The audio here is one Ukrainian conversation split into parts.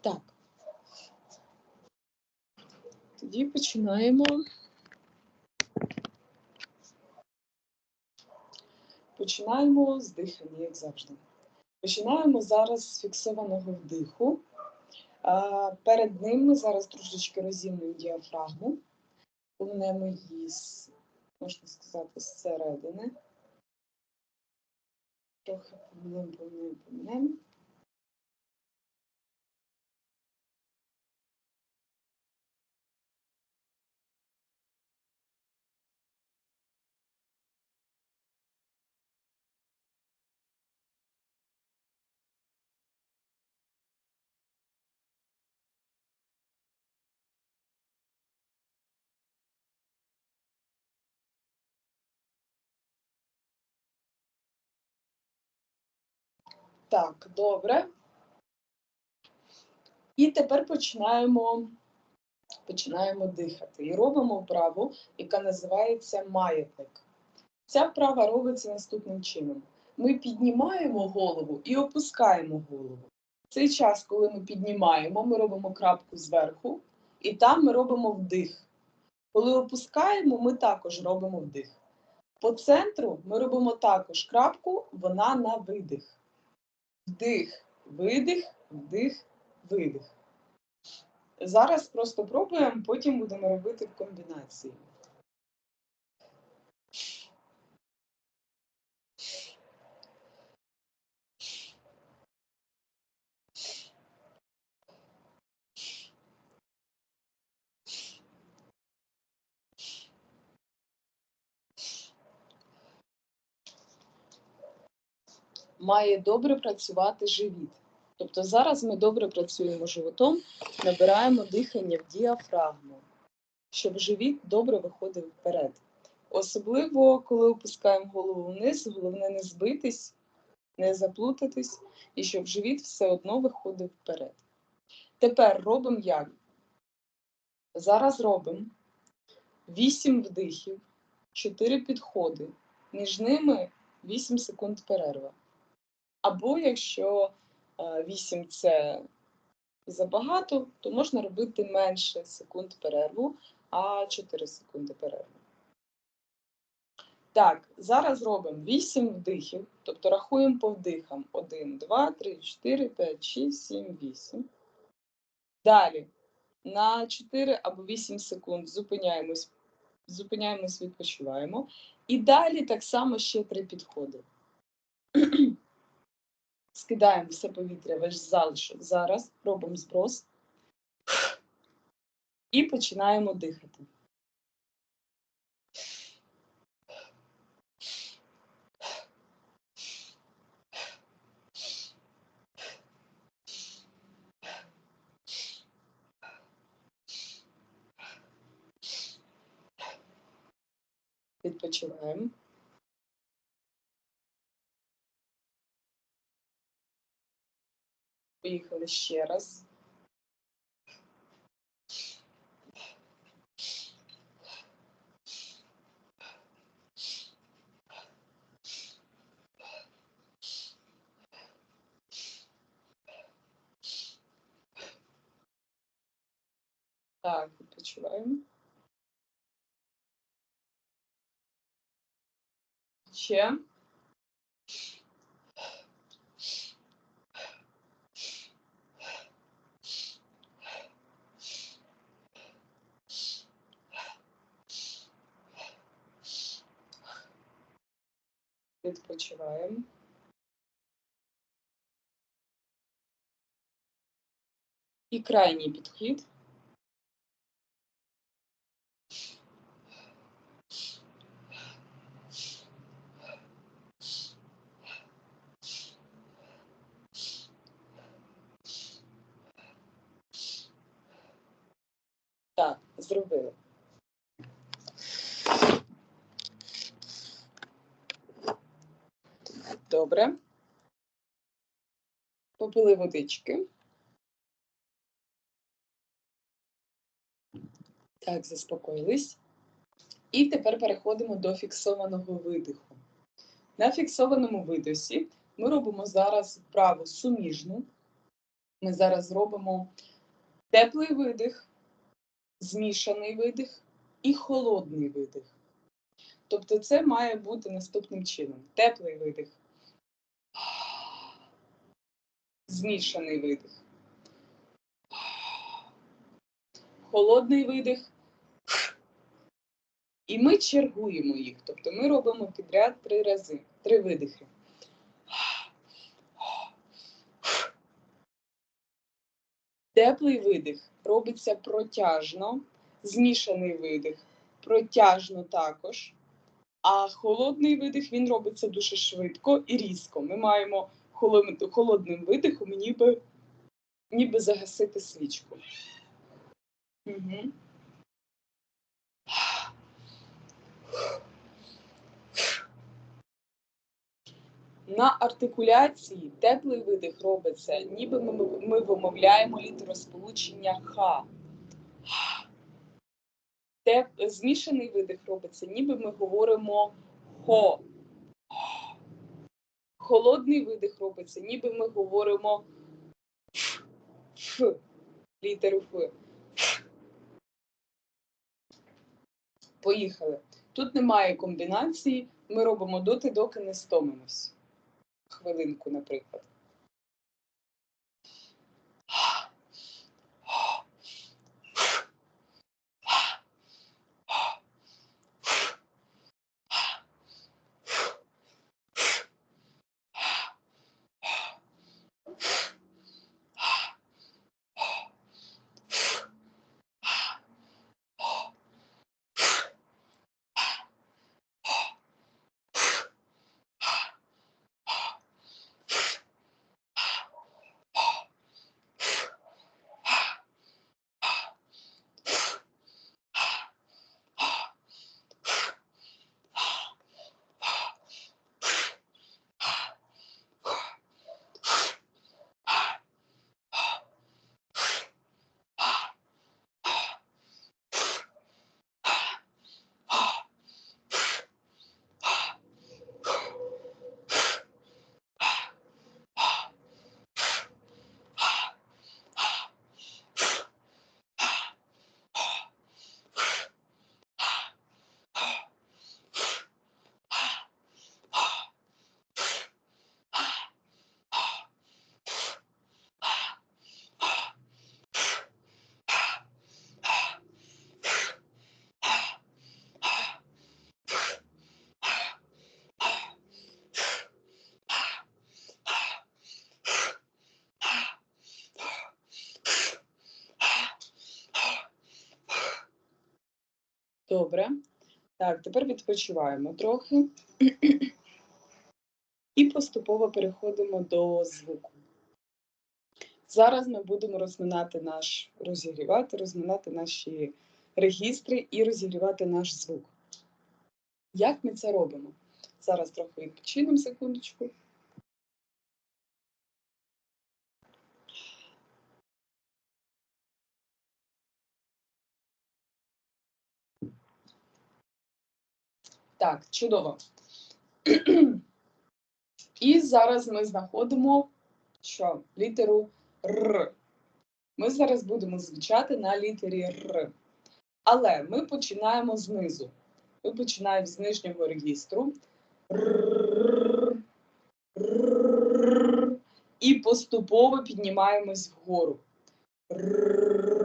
Так. Тоді починаємо. Починаємо з дихання, як завжди. Починаємо зараз з фіксованого вдиху. Перед ним ми зараз трошечки розімнемо діафрагму, помнемо її, можна сказати, зсередини. Трохи помнемо, помнемо, помнемо. Так, добре. І тепер починаємо, починаємо дихати. І робимо вправу, яка називається маятник. Ця вправа робиться наступним чином. Ми піднімаємо голову і опускаємо голову. Цей час, коли ми піднімаємо, ми робимо крапку зверху, і там ми робимо вдих. Коли опускаємо, ми також робимо вдих. По центру ми робимо також крапку, вона на видих. Вдих, видих, вдих, видих. Зараз просто пробуємо, потім будемо робити в комбінації. Має добре працювати живіт. Тобто зараз ми добре працюємо животом, набираємо дихання в діафрагму, щоб живіт добре виходив вперед. Особливо, коли опускаємо голову вниз, головне не збитись, не заплутатись, і щоб живіт все одно виходив вперед. Тепер робимо як? Зараз робимо 8 вдихів, 4 підходи. Між ними 8 секунд перерва. Або якщо 8 це забагато, то можна робити менше секунд перерву, а 4 секунди перерву. Так, зараз робимо 8 вдихів, тобто рахуємо по вдихам. 1, 2, 3, 4, 5, 6, 7, 8. Далі на 4 або 8 секунд зупиняємось, зупиняємось, відпочиваємо. І далі так само ще три підходи. Скидаємо все повітря весь залишок. Зараз робимо зброс і починаємо дихати. Відпочиваємо. Поїхали ще раз. Так, відпочиваємо. Ще. Відпочиваємо. І крайній підхід. Так, зробили. Добре. Попили водички. Так, заспокоїлись. І тепер переходимо до фіксованого видиху. На фіксованому видосі ми робимо зараз вправу суміжну. Ми зараз зробимо теплий видих, змішаний видих і холодний видих. Тобто це має бути наступним чином: теплий видих, змішаний видих, холодний видих. І ми чергуємо їх. Тобто ми робимо підряд три рази, три видихи. Теплий видих робиться протяжно, змішаний видих протяжно також. А холодний видих він робиться дуже швидко і різко. Ми маємо холодним видихом ніби, ніби загасити свічку. Угу. На артикуляції теплий видих робиться, ніби ми, ми вимовляємо літеросполучення Х. Теп, змішаний видих робиться, ніби ми говоримо хо. Холодний видих робиться, ніби ми говоримо ф, ф літеру Ф. Поїхали. Тут немає комбінації. Ми робимо доти, доки не стомимось. Хвилинку, наприклад. Добре. Так, тепер відпочиваємо трохи. І поступово переходимо до звуку. Зараз ми будемо розминати наш, розігрівати, розминати наші регістри і розігрівати наш звук. Як ми це робимо? Зараз трохи відпочинемо секундочку. Так, чудово. І зараз ми знаходимо що? літеру Р. Ми зараз будемо звучати на літері Р. Але ми починаємо знизу. Ми починаємо з нижнього регістру. І поступово піднімаємось вгору. Р.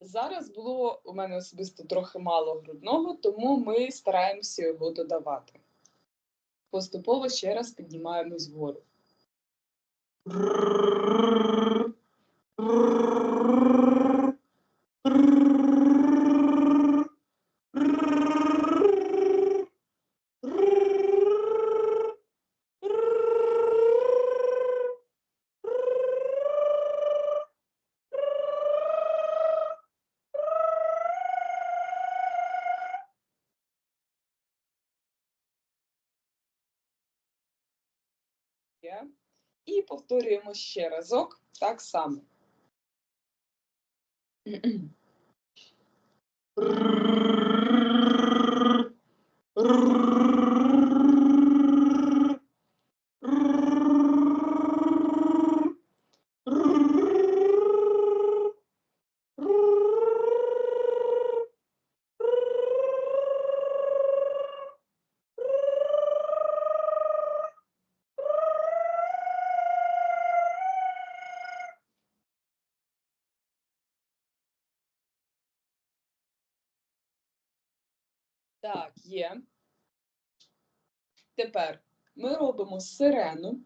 Зараз було у мене особисто трохи мало грудного, тому ми стараємося його додавати. Поступово ще раз піднімаємось вгору. Є. І повторюємо ще разок так само. Так, є. Тепер ми робимо сирену,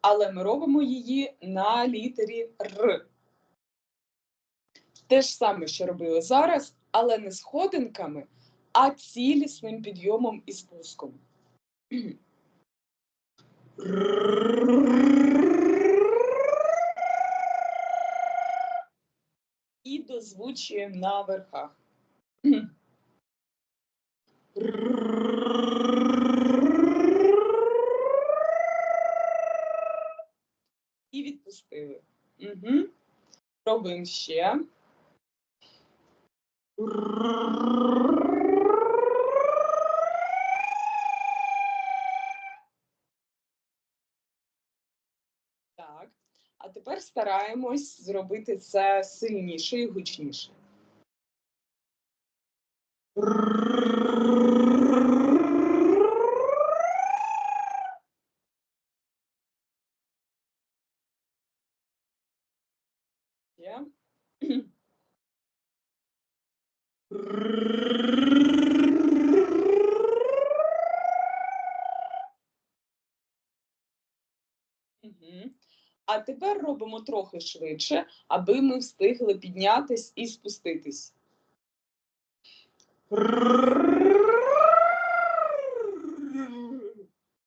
але ми робимо її на літері Р. Те ж саме, що робили зараз, але не сходинками, а цілісним підйомом і спуском. І дозвучуємо на верхах. І відпустили. Угу. Пробуємо ще. Так. А тепер стараємось зробити це сильніше і гучніше. Є. Мгм. А тепер робимо трохи швидше, аби ми встигли піднятись і спуститись.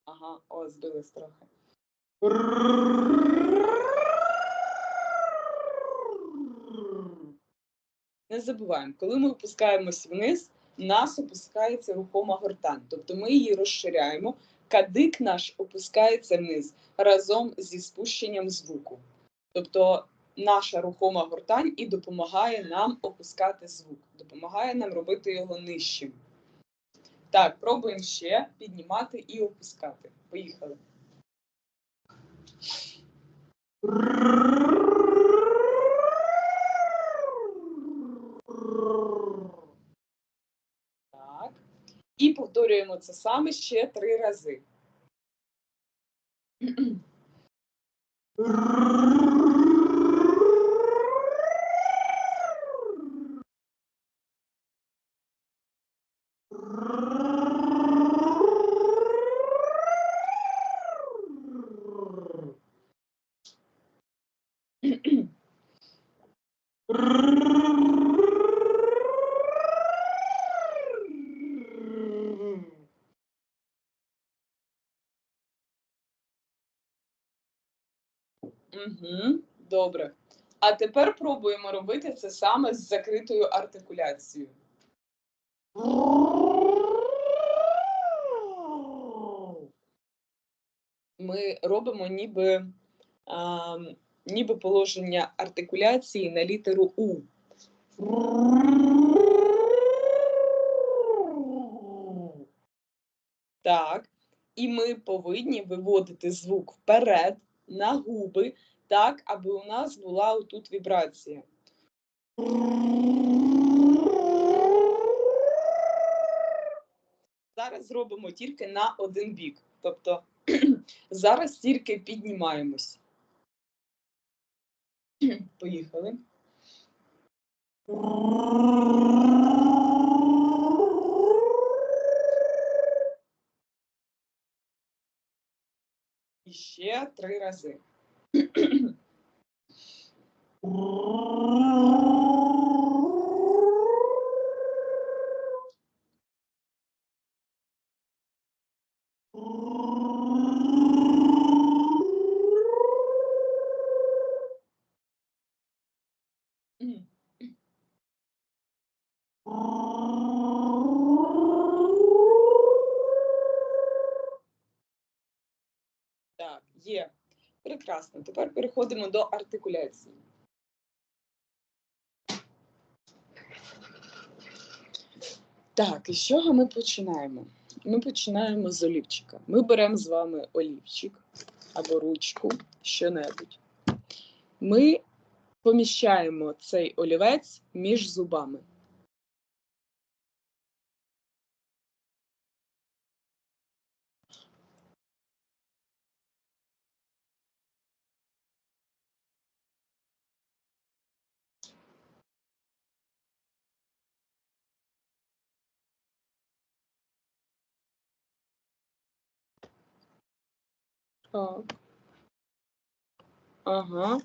Ага, о, збились трохи. Не забуваємо, коли ми опускаємось вниз, нас опускається рухома гортань. Тобто ми її розширяємо, кадик наш опускається вниз разом зі спущенням звуку. Тобто наша рухома гортань і допомагає нам опускати звук, допомагає нам робити його нижчим. Так, пробуємо ще піднімати і опускати. Поїхали. Так. І повторюємо це саме ще три рази. Угу, добре. А тепер пробуємо робити це саме з закритою артикуляцією. Ми робимо ніби, а, ніби положення артикуляції на літеру У. Так. І ми повинні виводити звук вперед на губи, так, аби у нас була тут вібрація. Зараз зробимо тільки на один бік. Тобто зараз тільки піднімаємось. Поїхали. І ще три рази. Так, є. Прекрасно. Тепер переходимо до артикуляції. Так, і з чого ми починаємо? Ми починаємо з олівчика. Ми беремо з вами олівчик або ручку, що-небудь. Ми поміщаємо цей олівець між зубами. Так. Ага.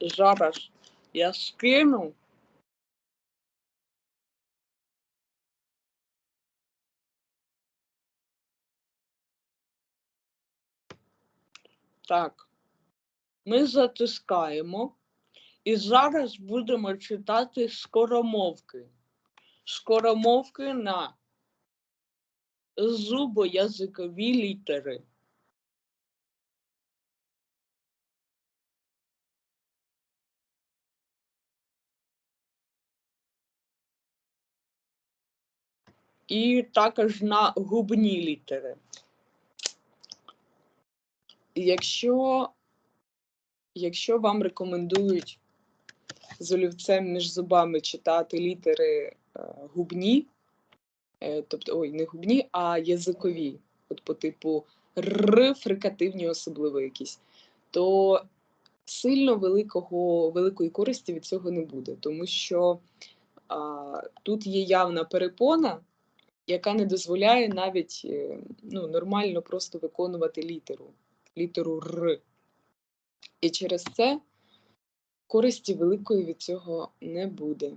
Зараз я скину. Так. Ми затискаємо і зараз будемо читати скоромовки. Скоромовки на зубоязикові літери. І також на губні літери. Якщо, якщо вам рекомендують з олівцем між зубами читати літери е, губні, е, тобто ой, не губні, а язикові, от по типу р, фрикативні особливо якісь, то сильно великого, великої користі від цього не буде, тому що а, тут є явна перепона, яка не дозволяє навіть е, ну, нормально просто виконувати літеру, літеру Р. І через це користі великої від цього не буде.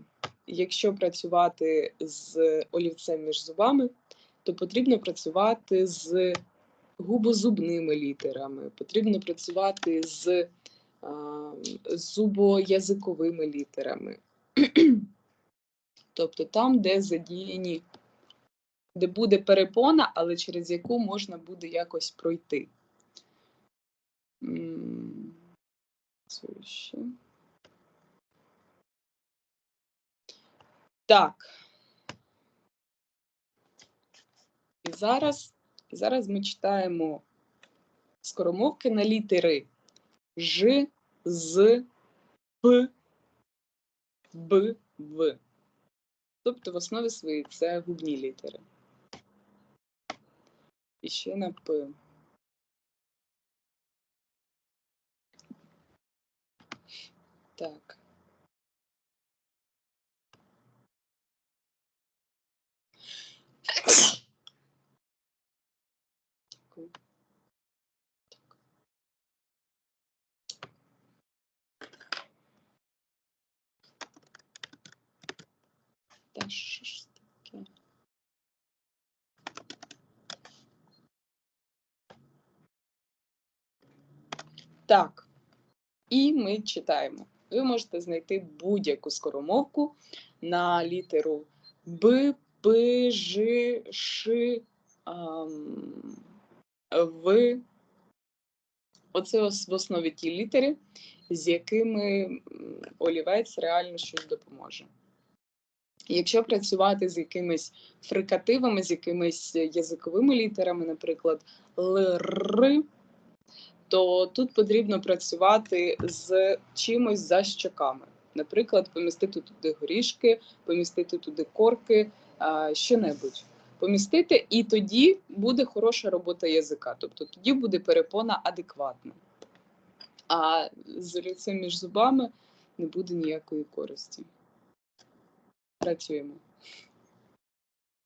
Якщо працювати з олівцем між зубами, то потрібно працювати з губозубними літерами, потрібно працювати з а, зубоязиковими літерами. тобто там, де задіяні, де буде перепона, але через яку можна буде якось пройти. Це ще. Так. І зараз, зараз ми читаємо скоромовки на літери Ж, З, П, Б, В. Тобто в основі своїй це губні літери. І ще на П. Так. Дякую. Та що ж таке? Так. І ми читаємо. Ви можете знайти будь-яку скоромовку на літеру Б, П, Ж, Ш, В. Оце в основі ті літери, з якими олівець реально щось допоможе. Якщо працювати з якимись фрикативами, з якимись язиковими літерами, наприклад, Л, Р, то тут потрібно працювати з чимось за щоками. Наприклад, помістити туди горішки, помістити туди корки, а, що-небудь. Помістити, і тоді буде хороша робота язика, тобто тоді буде перепона адекватна. А з олівцем між зубами не буде ніякої користі. Працюємо.